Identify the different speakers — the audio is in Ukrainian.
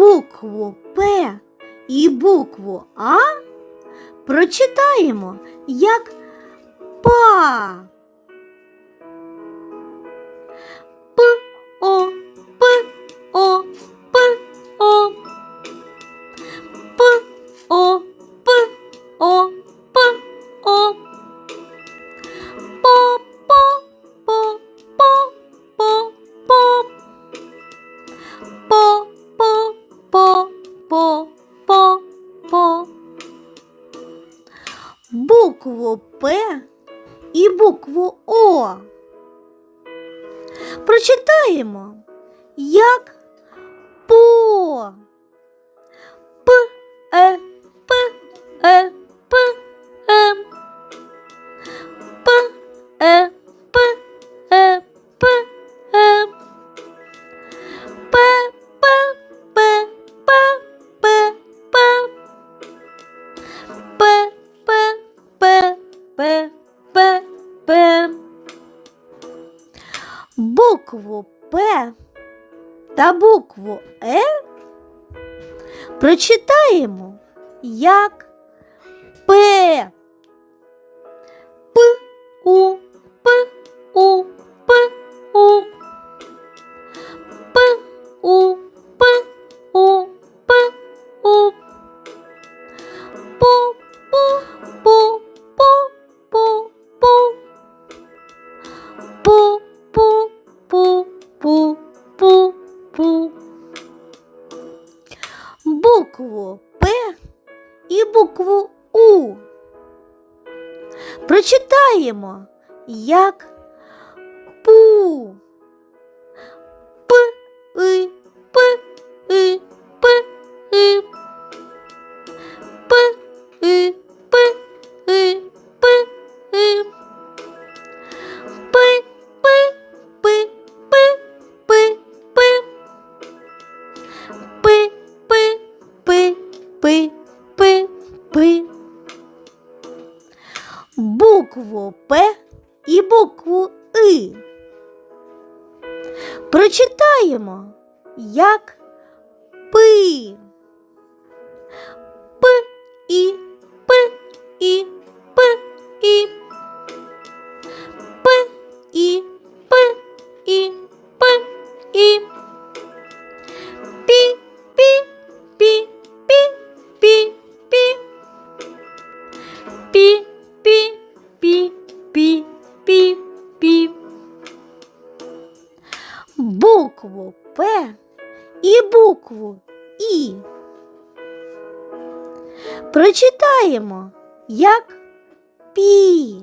Speaker 1: Букву П і букву А прочитаємо як па. Букву П і букву О прочитаємо як по. П, Е, Букву П та букву Е прочитаємо як П. П, У, Букву П і букву У прочитаємо як пу. П, И, П, И, П, И. П, И, П, И, П, И. П, П, П, П, П, П. Букву П і букву И прочитаємо як пи. П, І, П, І, П, І. П, І, П, І, Букву П і букву І прочитаємо як пі.